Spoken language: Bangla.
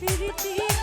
ফিরতি